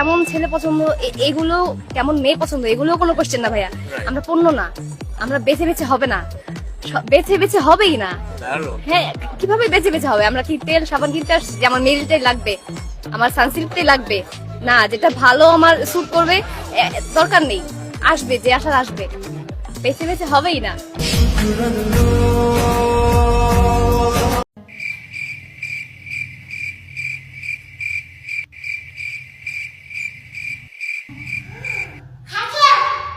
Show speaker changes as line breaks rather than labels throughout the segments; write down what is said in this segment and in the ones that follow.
কেমন ছেলে পছন্দ? এগুলো কেমন মেয়ে পছন্দ? এগুলো কোনো কোশ্চেন না ভাইয়া। আমরা পণ্য না। আমরা বেছে বেছে হবে না। বেছে বেছে হবেই না। হ্যাঁ কীভাবে বেছে বেছে হবে? আমরা কি তেল সাবান কিনতে আসছি? আমার মেরিটাই লাগবে। আমার সানসিল্কটাই লাগবে। না যেটা ভালো আমার স্যুট করবে দরকার নেই। আসবে যে আসার আসবে। বেছে বেছে হবেই না।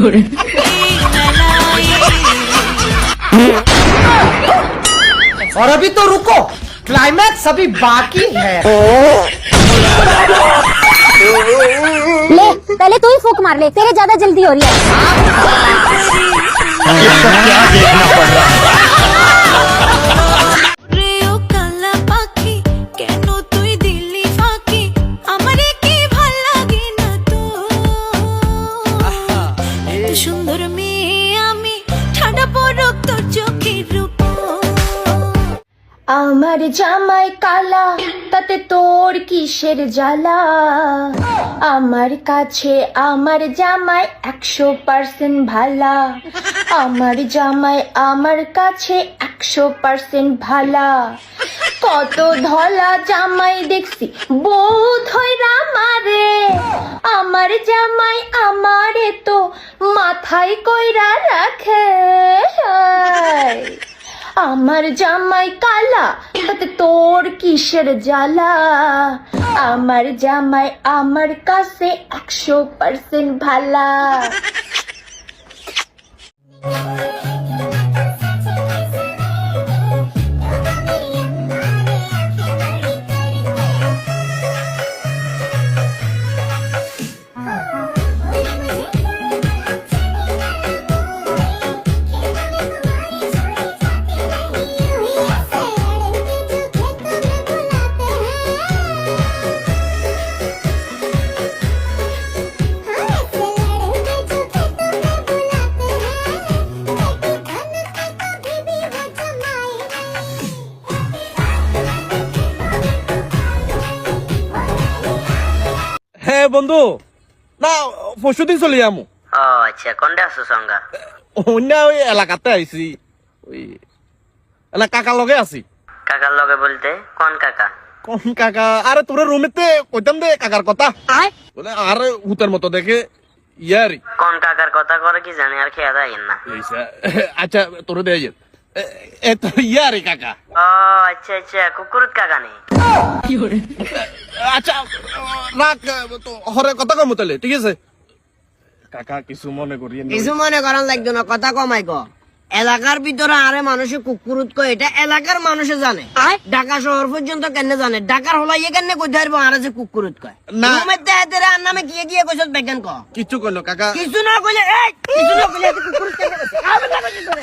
क्या है और अभी तो रुको। क्लाइमैक्स अभी बाकी है।
ले पहले तू ही फूक मार ले तेरे ज़्यादा जल्दी हो रही है?
সুন্দর মেয়ে আমি ঠাডা পড়ক তোর চোখের রূপ
আমার জামাই কালা, তাতে তোর কিসের জ্বালা? আমার কাছে আমার জামাই একশো পার্সেন্ট ভালা। আমার জামাই আমার কাছে একশো পার্সেন্ট ভালা। কত ধলা জামাই দেখছি মারে আমার জামাই আমারে তো মাথায় কইরা রাখে আমার জামাই কালা, তাতে তোর কিসের জ্বালা? আমার জামাই আমার কাছে একশো পার্সেন্ট ভালা।
বন্ধু। না পরশু দিন চলে যাব
আচ্ছা কোনটা আছো সঙ্গা
অন্য ওই এলাকাতে আইছি। ওই এলা কাকার লগে আছি।
কাকার লগে বলতে কোন কাকা?
কোন কাকা? আরে তোর রুমেতে কইতাম দে কাকার কথা। বলে আর হুতের মতো দেখে ইয়ারি।
কোন কাকার কথা করে কি জানি আর খেয়া দেয় না।
আচ্ছা তোর দে ইয়ে। এ- এ তো ইয়ারি কাকা।
ও আচ্ছা আচ্ছা কুকুরুত কাকা নেই
আচ্ছা রাখ তো হরে কথা কম তাহলে ঠিক আছে? কাকা কিছু মনে করিয়ে
কিছু মনে করার লাগতো না কথা কমাই ক। এলাকার ভিতরে আরে মানুষে কুকুরুত কয় এটা এলাকার মানুষে জানে। ঢাকা শহর পর্যন্ত কেন জানে? ঢাকার হলাইয়ে কেন কই ধরবো আরে যে কুকুরুত কয়
না।
আর নামে গিয়ে গিয়ে কইছত বেগান ক।
কিচ্ছু কইলো কাকা।
কিছু না কইলে এই কিছু না কইলে কুকুরুত কেন কইছে? না কইছে তোরে।